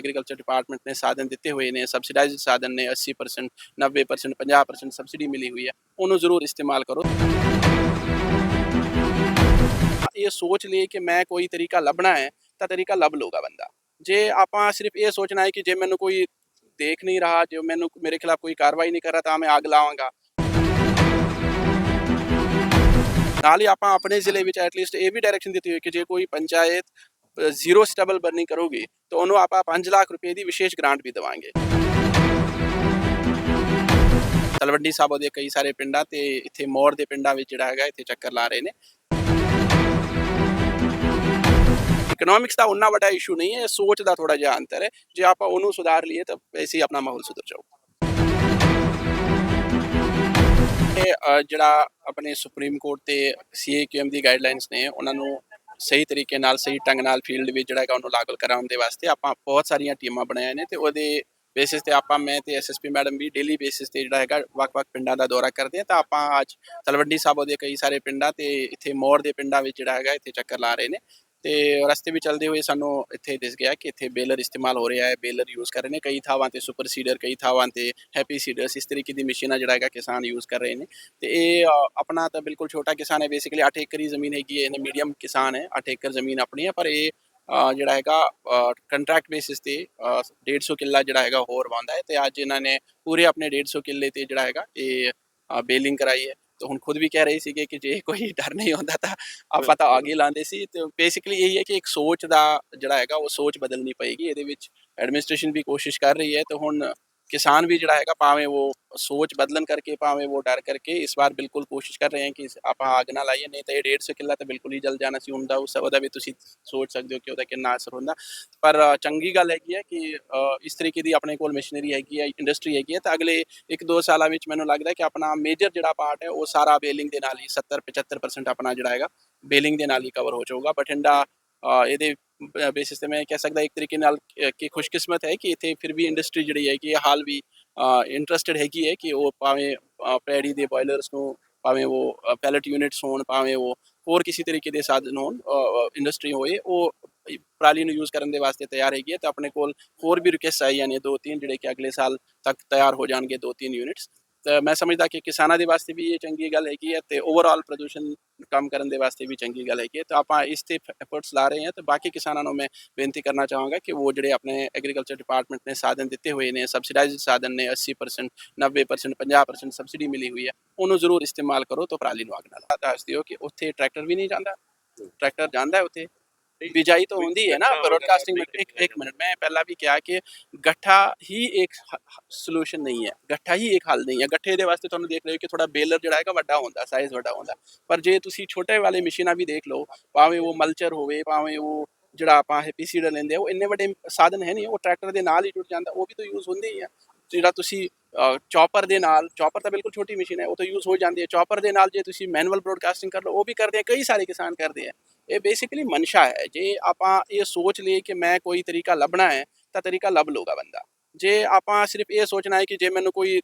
Agriculture department ਨੇ ਸਾਧਨ ਦਿੱਤੇ ਹੋਏ ਨੇ ਸਬਸਿਡਾਈਜ਼ਡ ਸਾਧਨ ਨੇ 80% 90% 50% ਸਬਸਿਡੀ ਮਿਲੀ ਹੋਈ ਹੈ, ਉਹਨੂੰ ਜ਼ਰੂਰ ਇਸਤੇਮਾਲ ਕਰੋ। ਇਹ ਸੋਚ ਲਈ ਕਿ ਮੈਂ ਕੋਈ ਤਰੀਕਾ ਲੱਭਣਾ ਹੈ, ਤਾਂ ਤਰੀਕਾ ਲੱਭ ਲਊਗਾ ਬੰਦਾ। ਜੇ ਆਪਾਂ ਸਿਰਫ ਇਹ ਸੋਚਣਾ ਹੈ ਕਿ ਜੇ ਮੈਨੂੰ ਕੋਈ ਦੇਖ ਨਹੀਂ ਰਹਾ, ਜੇ ਮੈਨੂੰ ਮੇਰੇ ਖਿਲਾਫ ਕੋਈ ਕਾਰਵਾਈ ਨਹੀਂ ਕਰ ਰਿਹਾ, ਤਾਂ ਮੈਂ ਅੱਗ ਲਾਵਾਂਗਾ। ਨਾਲ ਹੀ ਆਪਾਂ ਆਪਣੇ ਜ਼ਿਲ੍ਹੇ ਵਿੱਚ ਐਟਲੀਸਟ ਇਹ ਵੀ ਡਾਇਰੈਕਸ਼ਨ ਦਿੱਤੀ ਹੋਈ ਕਿ ਜੇ ਕੋਈ ਪੰਚਾਇਤ ਜ਼ੀਰੋ ਸਟੇਬਲ ਬਰਨਿੰਗ ਕਰੋਗੀ, ਤਾਂ ਉਹਨੂੰ ਆਪਾਂ 5 ਲੱਖ ਰੁਪਏ ਦੀ ਵਿਸ਼ੇਸ਼ ਗ੍ਰਾਂਟ ਵੀ ਦੇਵਾਂਗੇ। ਤਲਵੰਡੀ ਸਾਬੋ ਦੇ ਕਈ ਸਾਰੇ ਪਿੰਡਾਂ ਤੇ ਇੱਥੇ ਮੋਰ ਦੇ ਪਿੰਡਾਂ ਵਿੱਚ ਜਿਹੜਾ ਹੈਗਾ ਇੱਥੇ ਚੱਕਰ ਲਾ ਰਹੇ ਨੇ। ਇਕਨੋਮਿਕਸ ਦਾ ਉਹਨਾਂ ਵੱਡਾ ਇਸ਼ੂ ਨਹੀਂ ਹੈ ਸੋਚ ਦਾ ਥੋੜਾ ਜਿਹਾ ਅੰਤਰ ਹੈ। ਜੇ ਆਪਾਂ ਉਹਨੂੰ ਸੁਧਾਰ ਲਈਏ ਤਾਂ ਵੈਸੇ ਹੀ ਆਪਣਾ ਮਾਹੌਲ ਸੁਧਰ ਜਾਊਗਾ ਜਿਹੜਾ ਆਪਣੇ ਸੁਪਰੀਮ ਕੋਰਟ ਤੇ ਸੀਏਕਯੂਐਮ ਦੀ ਗਾਈਡਲਾਈਨਸ ਨੇ, ਉਹਨਾਂ ਨੂੰ ਸਹੀ ਤਰੀਕੇ ਨਾਲ, ਸਹੀ ਢੰਗ ਨਾਲ ਫੀਲਡ ਵਿੱਚ ਜਿਹੜਾ ਹੈਗਾ ਉਹਨੂੰ ਲਾਗੂ ਕਰਾਉਣ ਦੇ ਵਾਸਤੇ ਆਪਾਂ ਬਹੁਤ ਸਾਰੀਆਂ ਟੀਮਾਂ ਬਣਾਈਆਂ ਨੇ ਤੇ ਉਹਦੇ ਬੇਸਿਸ ਤੇ ਆਪਾਂ, ਮੈਂ ਤੇ ਐਸਐਸਪੀ ਮੈਡਮ ਵੀ ਡੇਲੀ ਬੇਸਿਸ ਤੇ ਜਿਹੜਾ ਹੈਗਾ ਵੱਖ-ਵੱਖ ਪਿੰਡਾਂ ਦਾ ਦੌਰਾ ਕਰਦੇ ਹਾਂ ਤਾਂ ਆਪਾਂ ਅੱਜ ਤਲਵੰਡੀ ਸਾਬੋ ਦੇ ਕਈ ਸਾਰੇ ਪਿੰਡਾਂ ਤੇ ਇੱਥੇ ਮੋੜ ਦੇ ਪਿੰਡਾਂ ਵਿੱਚ ਜਿਹੜਾ ਹੈਗਾ ਇੱਥੇ ਚੱਕਰ ਲਾ ਰਹੇ ਨੇ ਤੇ ਰਸਤੇ ਵੀ ਚੱਲਦੇ ਹੋਏ ਸਾਨੂੰ ਇੱਥੇ ਦਿਸ ਗਿਆ ਕਿ ਇੱਥੇ ਬੇਲਰ ਇਸਤੇਮਾਲ ਹੋ ਰਿਹਾ ਹੈ ਬੇਲਰ ਯੂਜ਼ ਕਰ ਰਹੇ ਨੇ ਕਈ ਥਾਵਾਂ ਤੇ ਸੁਪਰ ਸੀਡਰ ਕਈ ਥਾਵਾਂ ਤੇ ਹੈਪੀ ਸੀਡਰਸ ਇਸ ਤਰੀਕੇ ਦੀ ਮਸ਼ੀਨਾਂ ਜਿਹੜਾ ਹੈਗਾ ਕਿਸਾਨ ਯੂਜ਼ ਕਰ ਰਹੇ ਨੇ। ਤੇ ਇਹ ਆਪਣਾ ਤਾਂ ਬਿਲਕੁਲ ਛੋਟਾ ਕਿਸਾਨ ਹੈ ਬੇਸਿਕਲੀ 8 ਏਕੜ ਹੀ ਜ਼ਮੀਨ ਹੈਗੀ ਹੈ ਇਹਨੇ ਮੀਡੀਅਮ ਕਿਸਾਨ ਹੈ 8 ਏਕੜ ਜ਼ਮੀਨ ਆਪਣੀ ਹੈ ਪਰ ਇਹ ਜਿਹੜਾ ਹੈਗਾ ਕੰਟਰੈਕਟ ਬੇਸਿਸ ਤੇ ਅ, 150 ਕਿੱਲਾ ਜਿਹੜਾ ਹੈਗਾ ਹੋਰ ਵਾਉਂਦਾ ਹੈ ਤੇ ਅੱਜ ਇਹਨਾਂ ਨੇ ਪੂਰੇ ਆਪਣੇ 150 ਕਿੱਲੇ ਤੇ ਜਿਹੜਾ ਹੈਗਾ ਇਹ ਬੇਲਿੰਗ ਕਰਾਈ ਹੈ। ਤੇ ਹੁਣ ਖੁਦ ਵੀ ਕਹਿ ਰਹੇ ਸੀਗੇ ਕਿ ਜੇ ਕੋਈ ਡਰ ਨਹੀਂ ਹੁੰਦਾ ਤਾਂ ਆਪਾਂ ਤਾਂ ਆਗੇ ਲਾਉਂਦੇ ਸੀ ਤੇ ਬੇਸਿਕਲੀ ਇਹੀ ਹੈ ਕਿ ਇੱਕ ਸੋਚ ਦਾ ਜਿਹੜਾ ਹੈਗਾ ਉਹ ਸੋਚ ਬਦਲਣੀ ਪਏਗੀ ਇਹਦੇ ਵਿੱਚ ਐਡਮਿਨਿਸਟ੍ਰੇਸ਼ਨ ਵੀ ਕੋਸ਼ਿਸ਼ ਕਰ ਰਹੀ ਹੈ ਤੇ ਹੁਣ ਕਿਸਾਨ ਵੀ ਜਿਹੜਾ ਹੈਗਾ ਭਾਵੇਂ ਉਹ ਸੋਚ ਬਦਲਣ ਕਰਕੇ, ਭਾਵੇਂ ਉਹ ਡਰ ਕਰਕੇ ਇਸ ਵਾਰ ਬਿਲਕੁਲ ਕੋਸ਼ਿਸ਼ ਕਰ ਰਹੇ ਹਨ ਕਿ ਆਪਾਂ ਅੱਗ ਨਾ ਲਾਈਏ, ਨਹੀਂ ਤਾਂ ਇਹ 150 ਕਿੱਲਾ ਤਾਂ ਬਿਲਕੁਲ ਹੀ ਜਲ ਜਾਣਾ ਸੀ ਹੁੰਦਾ ਉਸ ਉਹਦਾ ਵੀ ਤੁਸੀਂ ਸੋਚ ਸਕਦੇ ਹੋ ਕਿ ਉਹਦਾ ਕਿੰਨਾ ਅਸਰ ਹੁੰਦਾ। ਪਰ ਚੰਗੀ ਗੱਲ ਹੈਗੀ ਹੈ ਕਿ ਇਸ ਤਰੀਕੇ ਦੀ ਆਪਣੇ ਕੋਲ ਮਸ਼ੀਨਰੀ ਹੈਗੀ ਹੈ ਇੰਡਸਟਰੀ ਹੈਗੀ ਹੈ, ਤਾਂ ਅਗਲੇ ਇੱਕ ਦੋ ਸਾਲਾਂ ਵਿੱਚ ਮੈਨੂੰ ਲੱਗਦਾ ਕਿ ਆਪਣਾ ਮੇਜਰ ਜਿਹੜਾ ਪਾਰਟ ਹੈ, ਉਹ ਸਾਰਾ ਬੇਲਿੰਗ ਦੇ ਨਾਲ ਹੀ 70 75% ਆਪਣਾ ਜਿਹੜਾ ਹੈਗਾ ਬੇਲਿੰਗ ਦੇ ਨਾਲ ਹੀ ਕਵਰ ਹੋ ਜਾਊਗਾ। ਬਠਿੰਡਾ ਇਹਦੇ ਬੇਸਿਸ ਤੇ ਮੈਂ ਕਹਿ ਸਕਦਾ ਇੱਕ ਤਰੀਕੇ ਨਾਲ ਕਿ ਖੁਸ਼ਕਿਸਮਤ ਹੈ ਕਿ ਇੱਥੇ ਫਿਰ ਵੀ ਇੰਡਸਟਰੀ ਜਿਹੜੀ ਹੈ ਕਿ ਹਾਲ ਵੀ ਇੰਟਰਸਟਿਡ ਹੈਗੀ ਹੈ ਕਿ ਉਹ ਭਾਵੇਂ ਪੈੜੀ ਦੇ ਬੋਇਲਰਸ ਨੂੰ ਭਾਵੇਂ ਉਹ ਪੈਲਟ ਯੂਨਿਟਸ ਹੋਣ, ਭਾਵੇਂ ਉਹ ਹੋਰ ਕਿਸੇ ਤਰੀਕੇ ਦੇ ਸਾਧਨ ਹੋਣ ਇੰਡਸਟਰੀ ਹੋਏ, ਉਹ ਪਰਾਲੀ ਨੂੰ ਯੂਜ਼ ਕਰਨ ਦੇ ਵਾਸਤੇ ਤਿਆਰ ਹੈਗੀ ਹੈ ਤਾਂ ਆਪਣੇ ਕੋਲ ਹੋਰ ਵੀ ਰਿਕੁਐਸਟ ਆਈ ਨੇ ਦੋ ਤਿੰਨ ਜਿਹੜੇ ਕਿ ਅਗਲੇ ਸਾਲ ਤੱਕ ਤਿਆਰ ਹੋ ਜਾਣਗੇ ਦੋ ਤਿੰਨ ਯੂਨਿਟਸ ਮੈਂ ਸਮਝਦਾ ਕਿ ਕਿਸਾਨਾਂ ਦੇ ਵਾਸਤੇ ਵੀ ਇਹ ਚੰਗੀ ਗੱਲ ਹੈਗੀ ਹੈ ਤੇ ਓਵਰਆਲ ਪ੍ਰਦੂਸ਼ਣ ਕੰਮ ਕਰਨ ਦੇ ਵਾਸਤੇ ਵੀ ਚੰਗੀ ਗੱਲ ਹੈਗੀ ਹੈ। ਤਾਂ ਆਪਾਂ ਇਸ ਤੇ ਐਫਰਟਸ ਲਾ ਰਹੇ ਹਾਂ ਤੇ ਬਾਕੀ ਕਿਸਾਨਾਂ ਨੂੰ ਮੈਂ ਬੇਨਤੀ ਕਰਨਾ ਚਾਹਾਂਗਾ ਕਿ ਉਹ ਜਿਹੜੇ ਆਪਣੇ ਐਗਰੀਕਲਚਰ ਡਿਪਾਰਟਮੈਂਟ ਨੇ ਸਾਧਨ ਦਿੱਤੇ ਹੋਏ ਨੇ ਸਬਸਿਡਾਈਜ਼ਡ ਸਾਧਨ ਨੇ 80% 90% 50% ਸਬਸਿਡੀ ਮਿਲੀ ਹੋਈ ਹੈ, ਉਹਨੂੰ ਜ਼ਰੂਰ ਇਸਤੇਮਾਲ ਕਰੋ ਤਾਂ ਪਰਾਲੀ ਨੂੰ ਅੱਗ ਨਾ ਲਾਓ। ਦੱਸ ਦਿਓ ਕਿ ਉੱਥੇ ਟਰੈਕਟਰ ਵੀ ਨਹੀਂ ਜਾਂਦਾ ਟਰੈਕਟਰ ਜਾਂਦਾ ਹੈ ਉੱਥੇ। ਬਿਜਾਈ ਤਾਂ ਹੁੰਦੀ ਹੈ ਨਾ ਬ੍ਰੋਡਕਾਸਟਿੰਗ ਇੱਕ ਇੱਕ ਮਿੰਟ ਮੈਂ ਪਹਿਲਾਂ ਵੀ ਕਿਹਾ ਕਿ ਗੱਠਾ ਹੀ ਇੱਕ ਸੋਲੂਸ਼ਨ ਨਹੀਂ ਹੈ। ਗੱਠਾ ਹੀ ਇੱਕ ਹੱਲ ਨਹੀਂ ਹੈ। ਗੱਠੇ ਦੇ ਵਾਸਤੇ ਤੁਹਾਨੂੰ ਦੇਖ ਰਹੇ ਹੋ ਕਿ ਥੋੜਾ ਬੇਲਰ ਜਿਹੜਾ ਹੈਗਾ ਵੱਡਾ ਹੁੰਦਾ ਸਾਈਜ਼ ਵੱਡਾ ਹੁੰਦਾ। ਪਰ ਜੇ ਤੁਸੀਂ ਛੋਟੇ ਵਾਲੇ ਮਸ਼ੀਨਾਂ ਵੀ ਦੇਖ ਲਓ ਭਾਵੇਂ ਉਹ ਮਲਚਰ ਹੋਵੇ ਭਾਵੇਂ ਉਹ ਜਿਹੜਾ ਆਪਾਂ ਹੈਪੀ ਸੀਡਰ ਲੈਂਦੇ ਆ ਉਹ ਇੰਨੇ ਵੱਡੇ ਸਾਧਨ ਹੈ ਨਹੀਂ। ਉਹ ਟਰੈਕਟਰ ਦੇ ਨਾਲ ਹੀ ਟੁੱਟ ਜਾਂਦਾ ਉਹ ਵੀ ਤਾਂ ਯੂਜ਼ ਹੁੰਦੇ ਹੀ ਆ। ਜਿਹੜਾ ਤੁਸੀਂ ਚੌਪਰ ਦੇ ਨਾਲ, ਚੌਪਰ ਤਾਂ ਬਿਲਕੁਲ ਛੋਟੀ ਮਸ਼ੀਨ ਹੈ, ਉਹ ਤਾਂ ਯੂਜ਼ ਹੋ ਜਾਂਦੀ ਹੈ। ਚੌਪਰ ਦੇ ਨਾਲ ਜੇ ਤੁਸੀਂ ਮੈਨੂਅਲ ਬ੍ਰੋਡਕਾਸਟਿੰਗ ਕਰ ਲਓ, ਉਹ ਵੀ ਕਰਦੇ ਆ, ਕਈ ਸਾਰੇ ਕਿਸਾਨ ਕਰਦੇ ਆ। ਇਹ ਬੇਸਿਕਲੀ ਮਨਸ਼ਾ ਹੈ। ਜੇ ਆਪਾਂ ਇਹ ਸੋਚ ਲਈਏ ਕਿ ਮੈਂ ਕੋਈ ਤਰੀਕਾ ਲੱਭਣਾ ਹੈ, ਤਾਂ ਤਰੀਕਾ ਲੱਭ ਲਊਗਾ ਬੰਦਾ। ਜੇ ਆਪਾਂ ਸਿਰਫ ਇਹ ਸੋਚਣਾ ਹੈ ਕਿ ਜੇ ਮੈਨੂੰ ਕੋਈ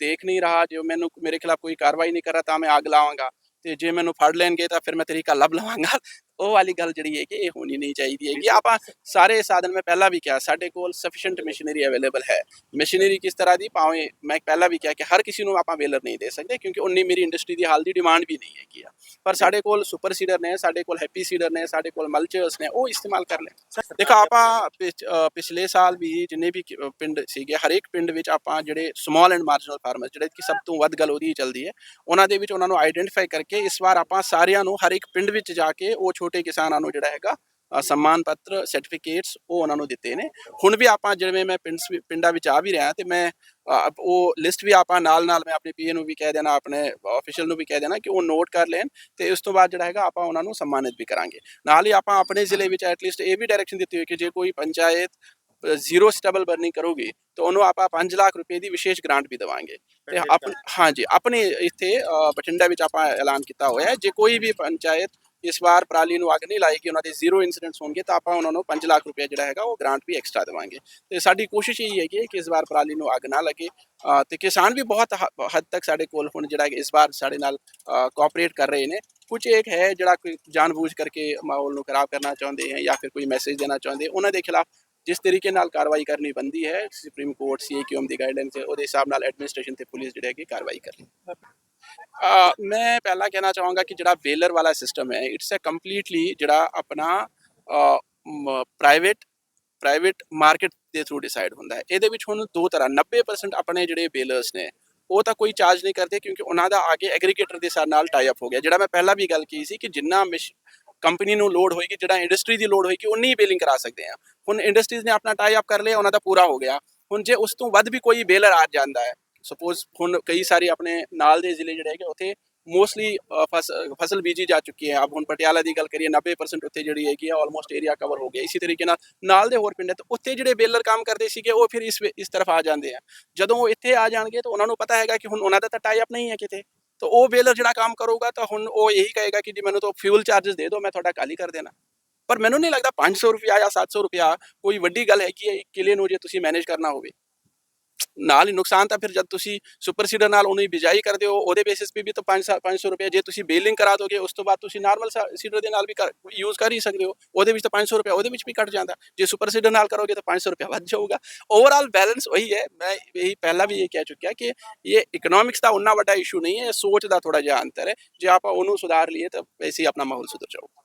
ਦੇਖ ਨਹੀਂ ਰਹਾ, ਜੇ ਮੈਨੂੰ ਮੇਰੇ ਖਿਲਾਫ ਕੋਈ ਕਾਰਵਾਈ ਨਹੀਂ ਕਰ ਰਿਹਾ, ਤਾਂ ਮੈਂ ਅੱਗ ਲਾਵਾਂਗਾ। ਤੇ ਜੇ ਮੈਨੂੰ ਫੜ ਲੈਣਗੇ, ਤਾਂ ਫਿਰ ਮੈਂ ਤਰੀਕਾ ਲੱਭ ਲਵਾਂਗਾ। ਉਹ ਵਾਲੀ ਗੱਲ ਜਿਹੜੀ ਹੈ ਕਿ ਇਹ ਹੋਣੀ ਨਹੀਂ ਚਾਹੀਦੀ ਹੈ ਕਿ ਆਪਾਂ ਸਾਰੇ ਸਾਧਨ ਮੈਂ ਪਹਿਲਾਂ ਵੀ ਕਿਹਾ ਸਾਡੇ ਕੋਲ ਸਫੀਸ਼ੀਐਂਟ ਮਸ਼ੀਨਰੀ ਅਵੇਲੇਬਲ ਹੈ। ਮਸ਼ੀਨਰੀ ਕਿਸ ਤਰ੍ਹਾਂ ਦੀ? ਭਾਵੇਂ ਮੈਂ ਪਹਿਲਾਂ ਵੀ ਕਿਹਾ ਕਿ ਹਰ ਕਿਸੇ ਨੂੰ ਆਪਾਂ ਵੇਲਰ ਨਹੀਂ ਦੇ ਸਕਦੇ ਕਿਉਂਕਿ ਉਨੀ ਮੇਰੀ ਇੰਡਸਟਰੀ ਦੀ ਹਾਲ ਦੀ ਡਿਮਾਂਡ ਵੀ ਨਹੀਂ ਹੈਗੀ ਆ। ਪਰ ਸਾਡੇ ਕੋਲ ਸੁਪਰ ਸੀਡਰ ਨੇ ਸਾਡੇ ਕੋਲ ਹੈਪੀ ਸੀਡਰ ਨੇ ਸਾਡੇ ਕੋਲ ਮਲਚਰਸ ਨੇ ਉਹ ਇਸਤੇਮਾਲ ਕਰ ਲੈ ਦੇਖੋ ਆਪਾਂ ਪਿਛਲੇ ਸਾਲ ਵੀ ਜਿੰਨੇ ਵੀ ਪਿੰਡ ਸੀਗੇ ਹਰੇਕ ਪਿੰਡ ਵਿੱਚ ਆਪਾਂ ਜਿਹੜੇ ਸਮਾਲ ਐਂਡ ਮਾਰਜਨਲ ਫਾਰਮਰ ਜਿਹੜੇ ਕਿ ਸਭ ਤੋਂ ਵੱਧ ਗੱਲ ਉਹਦੀ ਹੀ ਚੱਲਦੀ ਹੈ ਉਹਨਾਂ ਦੇ ਵਿੱਚ ਉਹਨਾਂ ਨੂੰ ਆਈਡੈਂਟੀਫਾਈ ਕਰਕੇ ਇਸ ਵਾਰ ਆਪਾਂ ਸਾਰਿਆਂ ਨੂੰ ਹਰ ਇੱਕ ਪਿੰਡ ਵਿੱਚ ਜਾ ਕੇ ਉਹ ਛੋਟੇ ਕਿਸਾਨਾਂ ਨੂੰ ਜਿਹੜਾ ਹੈਗਾ ਸਨਮਾਨ ਪੱਤਰ ਸਰਟੀਫਿਕੇਟਸ ਉਹ ਉਹਨਾਂ ਨੂੰ ਦਿੱਤੇ ਨੇ। ਹੁਣ ਵੀ ਆਪਾਂ ਜਿਵੇਂ ਮੈਂ ਪਿੰਡ ਪਿੰਡਾਂ ਵਿੱਚ ਆ ਵੀ ਰਿਹਾ ਤੇ ਮੈਂ ਉਹ ਲਿਸਟ ਵੀ ਆਪਾਂ ਨਾਲ ਨਾਲ ਮੈਂ ਆਪਣੇ ਪੀਏ ਨੂੰ ਵੀ ਕਹਿ ਦੇਣਾ ਆਪਣੇ ਆਫੀਸ਼ੀਅਲ ਨੂੰ ਵੀ ਕਹਿ ਦੇਣਾ ਕਿ ਉਹ ਨੋਟ ਕਰ ਲੈਣ ਤੇ ਉਸ ਤੋਂ ਬਾਅਦ ਜਿਹੜਾ ਹੈਗਾ ਆਪਾਂ ਉਹਨਾਂ ਨੂੰ ਸਨਮਾਨਿਤ ਵੀ ਕਰਾਂਗੇ। ਨਾਲ ਹੀ ਆਪਾਂ ਆਪਣੇ ਜ਼ਿਲ੍ਹੇ ਵਿੱਚ ਐਟਲੀਸਟ ਇਹ ਵੀ ਡਾਇਰੈਕਸ਼ਨ ਦਿੱਤੀ ਹੋਈ ਕਿ ਜੇ ਕੋਈ ਪੰਚਾਇਤ ਜ਼ੀਰੋ ਸਟੇਬਲ ਬਰਨਿੰਗ ਕਰੋਗੀ ਤਾਂ ਉਹਨੂੰ ਆਪਾਂ 5 ਲੱਖ ਰੁਪਏ ਦੀ ਵਿਸ਼ੇਸ਼ ਗ੍ਰਾਂਟ ਵੀ ਦੇਵਾਂਗੇ। ਤੇ ਹਾਂਜੀ ਆਪਣੇ ਇੱਥੇ ਬਠਿੰਡਾ ਵਿੱਚ ਆਪਾਂ ਐਲਾਨ ਕੀਤਾ ਹੋਇਆ ਹੈ। ਜੇ ਕੋਈ ਵੀ ਪੰਚਾਇਤ ਇਸ ਵਾਰ ਪਰਾਲੀ ਨੂੰ ਅੱਗ ਨਹੀਂ ਲਾਏਗੀ ਉਹਨਾਂ ਦੇ ਜ਼ੀਰੋ ਇਨਸੀਡੈਂਟਸ ਹੋਣਗੇ ਤਾਂ ਆਪਾਂ ਉਹਨਾਂ ਨੂੰ 5 ਲੱਖ ਰੁਪਏ ਜਿਹੜਾ ਹੈਗਾ ਉਹ ਗ੍ਰਾਂਟ ਵੀ ਐਕਸਟਰਾ ਦੇਵਾਂਗੇ। ਤੇ ਸਾਡੀ ਕੋਸ਼ਿਸ਼ ਇਹੀ ਹੈਗੀ ਹੈ ਕਿ ਇਸ ਵਾਰ ਪਰਾਲੀ ਨੂੰ ਅੱਗ ਨਾ ਲੱਗੇ। ਅ, ਤੇ ਕਿਸਾਨ ਵੀ ਬਹੁਤ ਹੱਦ ਤੱਕ ਸਾਡੇ ਕੋਲ ਹੁਣ ਜਿਹੜਾ ਇਸ ਵਾਰ ਸਾਡੇ ਨਾਲ ਕੋਆਪਰੇਟ ਕਰ ਰਹੇ ਨੇ। ਕੁਝ ਇੱਕ ਹੈ ਜਿਹੜਾ ਕੋਈ ਜਾਣਬੁੱਝ ਕਰਕੇ ਮਾਹੌਲ ਨੂੰ ਖਰਾਬ ਕਰਨਾ ਚਾਹੁੰਦੇ ਹੈ ਜਾਂ ਫਿਰ ਕੋਈ ਮੈਸੇਜ ਦੇਣਾ ਚਾਹੁੰਦੇ ਉਹਨਾਂ ਦੇ ਖਿਲਾਫ ਜਿਸ ਤਰੀਕੇ ਨਾਲ ਕਾਰਵਾਈ ਕਰਨੀ ਬੰਦੀ ਹੈ ਸੁਪਰੀਮ ਕੋਰਟ ਸੀਏਕਿਊਐਮ ਦੀ ਗਾਈਡਲਾਈਨ ਤੇ ਉਹਦੇ ਹਿਸਾਬ ਨਾਲ ਐਡਮਿਨਿਸਟ੍ਰੇਸ਼ਨ ਤੇ ਪੁਲਿਸ ਜਿਹੜੇ ਹੈਗੇ ਕਾਰਵਾਈ ਕਰ ਰਹੀ ਮੈਂ ਪਹਿਲਾਂ ਕਹਿਣਾ ਚਾਹਾਂਗਾ ਕਿ ਜਿਹੜਾ ਬੇਲਰ ਵਾਲਾ ਸਿਸਟਮ ਹੈ ਇਟਸ ਅ ਕੰਪਲੀਟਲੀ ਜਿਹੜਾ ਆਪਣਾ ਪ੍ਰਾਈਵੇਟ ਪ੍ਰਾਈਵੇਟ ਮਾਰਕੀਟ ਦੇ ਥਰੂ ਡਿਸਾਈਡ ਹੁੰਦਾ ਹੈ। ਇਹਦੇ ਵਿੱਚ ਹੁਣ ਦੋ ਤਰ੍ਹਾਂ 90% ਆਪਣੇ ਜਿਹੜੇ ਬੇਲਰਸ ਨੇ, ਉਹ ਤਾਂ ਕੋਈ ਚਾਰਜ ਨਹੀਂ ਕਰਦੇ ਕਿਉਂਕਿ ਉਹਨਾਂ ਦਾ ਆਗੇ ਐਗਰੀਗੇਟਰ ਦੇ ਸਾਥ ਨਾਲ ਟਾਈ ਅਪ ਹੋ ਗਿਆ। ਜਿਹੜਾ ਮੈਂ ਪਹਿਲਾਂ ਵੀ ਗੱਲ ਕੀਤੀ ਸੀ ਕਿ ਜਿੰਨਾ ਕੰਪਨੀ ਨੂੰ ਲੋਡ ਹੋਏਗੀ, ਜਿਹੜਾ ਇੰਡਸਟਰੀ ਦੀ ਲੋਡ ਹੋਏਗੀ, ਉਨੀ ਹੀ ਬੇਲਿੰਗ ਕਰਾ ਸਕਦੇ ਆ ਹੁਣ ਇੰਡਸਟਰੀਜ਼ ਨੇ ਆਪਣਾ ਟਾਈ ਅਪ ਕਰ ਲਿਆ, ਉਹਨਾਂ ਦਾ ਪੂਰਾ ਹੋ ਗਿਆ। ਹੁਣ ਜੇ ਉਸ ਤੋਂ ਵੱਧ ਵੀ ਕੋਈ ਬੇਲਰ ਆ ਜਾਂਦਾ ਹੈ ਸਪੋਜ਼ ਹੁਣ ਕਈ ਸਾਰੇ ਆਪਣੇ ਨਾਲ ਦੇ ਜ਼ਿਲ੍ਹੇ ਜਿਹੜੇ ਹੈਗੇ ਉੱਥੇ ਮੋਸਟਲੀ ਫਸਲ ਬੀਜੀ ਜਾ ਚੁੱਕੀ ਹੈ। ਆਪ ਹੁਣ ਪਟਿਆਲਾ ਦੀ ਗੱਲ ਕਰੀਏ 90% ਉੱਥੇ ਜਿਹੜੀ ਹੈਗੀ ਹੈ ਆਲਮੋਸਟ ਏਰੀਆ ਕਵਰ ਹੋ ਗਿਆ ਇਸੇ ਤਰੀਕੇ ਨਾਲ ਨਾਲ ਦੇ ਹੋਰ ਪਿੰਡ ਹੈ, ਤੇ ਉੱਥੇ ਜਿਹੜੇ ਬੇਲਰ ਕੰਮ ਕਰਦੇ ਸੀਗੇ, ਉਹ ਫਿਰ ਇਸ ਇਸ ਤਰਫ ਆ ਜਾਂਦੇ ਆ। ਜਦੋਂ ਉਹ ਇੱਥੇ ਆ ਜਾਣਗੇ, ਤਾਂ ਉਹਨਾਂ ਨੂੰ ਪਤਾ ਹੈਗਾ ਕਿ ਹੁਣ ਉਹਨਾਂ ਦਾ ਤਾਂ ਟਾਈ ਅਪ ਨਹੀਂ ਹੈ ਕਿਤੇ। ਤਾਂ ਉਹ ਬੇਲਰ ਜਿਹੜਾ ਕੰਮ ਕਰੂਗਾ, ਤਾਂ ਹੁਣ ਉਹ ਇਹੀ ਕਹੇਗਾ ਕਿ ਜੀ ਮੈਨੂੰ ਤਾਂ ਫਿਊਲ ਚਾਰजेस ਦੇ ਦਿਓ, ਮੈਂ ਤੁਹਾਡਾ ਖਾਲੀ ਕਰ ਦੇਣਾ। ਪਰ ਮੈਨੂੰ ਨਹੀਂ ਲੱਗਦਾ 500 ਰੁਪਿਆ ਜਾਂ 700 ਰੁਪਿਆ ਕੋਈ ਵੱਡੀ ਗੱਲ ਹੈਗੀ ਹੈ, ਇੱਕ ਕਿਲੇ ਨੂੰ ਜੇ ਤੁਸੀਂ ਮੈਨੇਜ ਕਰਨਾ ਹੋਵੇ। ਨਾਲ ਹੀ ਨੁਕਸਾਨ ਤਾਂ ਫਿਰ ਜਦ ਤੁਸੀਂ ਸੁਪਰ ਸੀਡਰ ਨਾਲ ਉਹਨੂੰ ਬਿਜਾਈ ਕਰਦੇ ਹੋ, ਉਹਦੇ ਬੇਸਿਸ 'ਤੇ ਵੀ ਤਾਂ 5 500 ਰੁਪਏ ਜੇ ਤੁਸੀਂ ਬੇਲਿੰਗ ਕਰਾ ਦੋਗੇ, ਉਸ ਤੋਂ ਬਾਅਦ ਤੁਸੀਂ ਨਾਰਮਲ ਸੀਡਰ ਦੇ ਨਾਲ ਵੀ ਯੂਜ਼ ਕਰ ਹੀ ਸਕਦੇ ਹੋ, ਉਹਦੇ ਵਿੱਚ ਤਾਂ 500 ਰੁਪਏ, ਉਹਦੇ ਵਿੱਚ ਵੀ ਕੱਟ ਜਾਂਦਾ। ਜੇ ਸੁਪਰ ਸੀਡਰ ਨਾਲ ਕਰੋਗੇ ਤਾਂ 500 ਰੁਪਏ ਵੱਧ ਜਾਊਗਾ। ਓਵਰਆਲ ਬੈਲੈਂਸ ਉਹੀ ਹੈ, ਮੈਂ ਇਹੀ ਪਹਿਲਾਂ ਵੀ ਇਹ ਕਹਿ ਚੁੱਕਿਆ ਕਿ ਇਹ ਇਕਨੋਮਿਕਸ ਦਾ ਉਨਾ ਵੱਡਾ ਇਸ਼ੂ ਨਹੀਂ ਹੈ, ਇਹ ਸੋਚ ਦਾ ਥੋੜਾ ਜਿਹਾ ਅੰਤਰ ਹੈ। ਜੇ ਆਪਾਂ ਉਹਨੂੰ ਸੁਧਾਰ ਲਈਏ ਤਾਂ ਵੈਸੇ ਹੀ ਆਪਣਾ ਮਾਹੌਲ ਸੁਧਰ ਜਾਊਗਾ।